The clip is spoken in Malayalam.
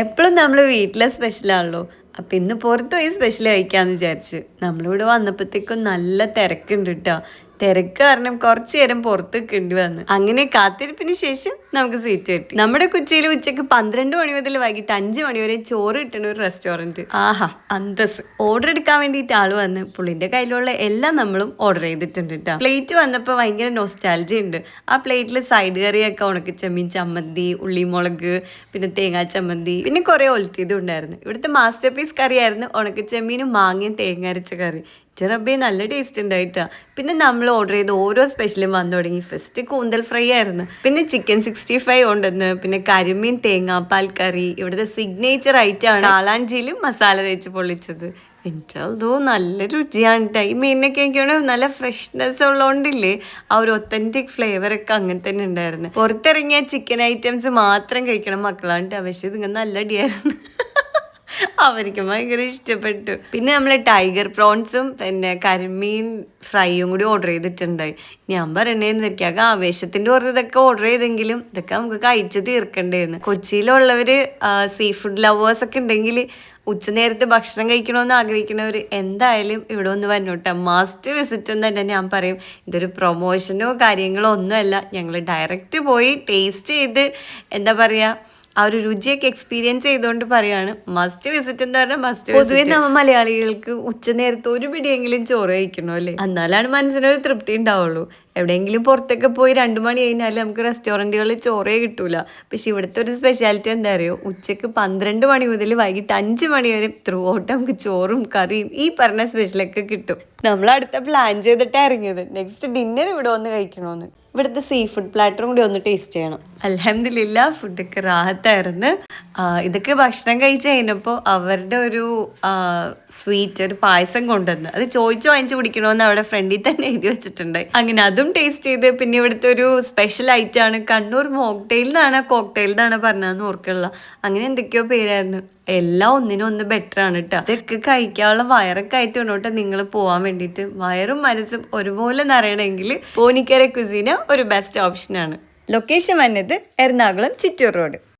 എപ്പോഴും നമ്മൾ വീട്ടിലെ സ്പെഷ്യലാണല്ലോ അപ്പം ഇന്ന് പുറത്ത് പോയി സ്പെഷ്യൽ കഴിക്കാമെന്ന് വിചാരിച്ച്. നമ്മളിവിടെ വന്നപ്പോഴത്തേക്കും നല്ല തിരക്കുണ്ട് കേട്ടോ തിരക്ക് കാരണം കുറച്ചു നേരം പുറത്ത് നിൽക്കേണ്ടി വന്നു. അങ്ങനെ കാത്തിരിപ്പിന് ശേഷം നമുക്ക് സീറ്റ് കിട്ടി. നമ്മുടെ കൊച്ചിയിൽ ഉച്ചയ്ക്ക് പന്ത്രണ്ട് മണി മുതൽ വൈകിട്ട് അഞ്ച് മണി വരെ ചോറ് കിട്ടുന്ന ഒരു റെസ്റ്റോറന്റ് ആഹാ അന്തസ് ഓർഡർ എടുക്കാൻ വേണ്ടിയിട്ട് ആൾ വന്ന് പുള്ളിന്റെ കയ്യിലുള്ള എല്ലാം നമ്മളും ഓർഡർ ചെയ്തിട്ടുണ്ട് കേട്ടോ പ്ലേറ്റ് വന്നപ്പോൾ ഭയങ്കര നൊസ്റ്റാലജി ഉണ്ട്. ആ പ്ലേറ്റിൽ സൈഡ് കറിയൊക്കെ ഉണക്കി ചമ്മീൻ ചമ്മന്തി ഉള്ളിമുളക് പിന്നെ തേങ്ങാ ചമ്മന്തി പിന്നെ കുറേ ഒലത്തിയതും ഉണ്ടായിരുന്നു. ഇവിടുത്തെ മാസ്റ്റർ പീസ് കറിയായിരുന്നു ഉണക്കി ചെമ്മീനും മാങ്ങയും തേങ്ങ അരച്ച കറി. ചെറബേ നല്ല ടേസ്റ്റ് ഉണ്ടായിട്ടാ. പിന്നെ നമ്മൾ ഓർഡർ ചെയ്ത ഓരോ സ്പെഷ്യലും വന്നു തുടങ്ങി. ഫസ്റ്റ് കൂന്തൽ ഫ്രൈ ആയിരുന്നു. പിന്നെ ചിക്കൻ സിക്സ്റ്റി ഫൈവ് ഉണ്ടെന്ന് പിന്നെ കരിമീൻ തേങ്ങാപ്പാൽ കറി. ഇവിടുത്തെ സിഗ്നേച്ചർ ഐറ്റം ആണ് കാളാഞ്ചിയിലും മസാല തേച്ച് പൊള്ളിച്ചത്. എനിക്കതോ നല്ല രുചിയാണ്. കേട്ടോ ഈ മീനൊക്കെ എനിക്കാണ് നല്ല ഫ്രഷ്നെസ് ഉള്ളതുകൊണ്ടില്ലേ ആ ഒരു ഒത്തന്റിക് ഫ്ലേവർ ഒക്കെ അങ്ങനെ തന്നെ ഉണ്ടായിരുന്നു. പുറത്തിറങ്ങിയ ചിക്കൻ ഐറ്റംസ് മാത്രം കഴിക്കണം മക്കളാണ് കേട്ടോ പക്ഷേ ഇതിങ്ങനെ നല്ല അടിയായിരുന്നു. അവർക്ക് ഭയങ്കര ഇഷ്ടപ്പെട്ടു. പിന്നെ നമ്മൾ ടൈഗർ പ്രോൺസും പിന്നെ കരിമീൻ ഫ്രൈയും കൂടി ഓർഡർ ചെയ്തിട്ടുണ്ടായി ഞാൻ പറയണേന്ന് എനിക്കൊക്കെ ആവേശത്തിന്റെ ഓർഡർ ഇതൊക്കെ ഓർഡർ ചെയ്തെങ്കിലും ഇതൊക്കെ നമുക്ക് കഴിച്ച് തീർക്കണ്ടേന്ന്. കൊച്ചിയിലുള്ളവര് സീ ഫുഡ് ലവേഴ്സ് ഒക്കെ ഉണ്ടെങ്കിൽ ഉച്ചനേരത്ത് ഭക്ഷണം കഴിക്കണമെന്ന് ആഗ്രഹിക്കുന്നവർ എന്തായാലും ഇവിടെ ഒന്ന് വന്നോട്ടെ മസ്റ്റ് വിസിറ്റ് എന്ന് തന്നെ ഞാൻ പറയും. ഇതൊരു പ്രൊമോഷനോ കാര്യങ്ങളോ ഒന്നുമല്ല. ഞങ്ങൾ ഡയറക്റ്റ് പോയി ടേസ്റ്റ് ചെയ്ത് എന്താ പറയുക ആ ഒരു രുചിയൊക്കെ എക്സ്പീരിയൻസ് ചെയ്തുകൊണ്ട് പറയാണ്. മസ്റ്റ് വിസിറ്റ് എന്ന് പറഞ്ഞാൽ മസ്റ്റ് പൊതുവെ നമ്മ മലയാളികൾക്ക് ഉച്ചനേരത്ത് ഒരു പിടിയെങ്കിലും ചോറ് കഴിക്കണോ അല്ലേ? എന്നാലാണ് മനസ്സിനൊരു തൃപ്തി ഉണ്ടാവുള്ളൂ. എവിടെയെങ്കിലും പുറത്തൊക്കെ പോയി രണ്ട് മണി കഴിഞ്ഞാൽ നമുക്ക് റെസ്റ്റോറന്റുകളിൽ ചോറേ കിട്ടൂല. പക്ഷെ ഇവിടുത്തെ ഒരു സ്പെഷ്യാലിറ്റി എന്താ അറിയോ? ഉച്ചയ്ക്ക് പന്ത്രണ്ട് മണി മുതൽ വൈകിട്ട് അഞ്ച് മണി വരെ ത്രൂ ഔട്ട് നമുക്ക് ചോറും കറിയും ഈ പറഞ്ഞ സ്പെഷ്യലൊക്കെ കിട്ടും. നമ്മൾ അടുത്ത പ്ലാൻ ചെയ്തിട്ടാണ് ഇറങ്ങിയത്. നെക്സ്റ്റ് ഡിന്നർ ഇവിടെ വന്ന് കഴിക്കണമെന്ന് ഇവിടുത്തെ സീ ഫുഡ് പ്ലാറ്ററും കൂടി ഒന്ന് ടേസ്റ്റ് ചെയ്യണം. അലഹമില്ല ഫുഡൊക്കെ റാഹത്തായിരുന്നു. ഇതൊക്കെ ഭക്ഷണം കഴിച്ച് കഴിഞ്ഞപ്പോൾ അവരുടെ ഒരു സ്വീറ്റ് ഒരു പായസം കൊണ്ടുവന്ന്. അത് ചോദിച്ചു വാങ്ങിച്ചു കുടിക്കണമെന്ന് അവിടെ ഫ്രണ്ടിൽ തന്നെ എഴുതി വെച്ചിട്ടുണ്ട്. അങ്ങനെ അതും ടേസ്റ്റ് ചെയ്ത് പിന്നെ ഇവിടുത്തെ ഒരു സ്പെഷ്യൽ ഐറ്റം ആണ് കണ്ണൂർ മോക്ടെയിൽ നിന്നാണ് കോക്ടെയിൽ നിന്നാണ് പറഞ്ഞതെന്ന് ഓർക്കുള്ള. അങ്ങനെ എന്തൊക്കെയോ പേരായിരുന്നു. എല്ലാം ഒന്നിനും ഒന്ന് ബെറ്റർ ആണ് കേട്ടോ ഇതൊക്കെ കഴിക്കാനുള്ള വയറൊക്കെ ആയിട്ട് വേണോട്ടെ നിങ്ങൾ പോകാൻ വേണ്ടിയിട്ട് വയറും മനസ്സും ഒരുപോലെ നിറയണമെങ്കിൽ പോനിക്കര കുസീന ഒരു ബെസ്റ്റ് ഓപ്ഷനാണ് ലൊക്കേഷൻ വന്നത് എറണാകുളം ചിറ്റൂർ റോഡ്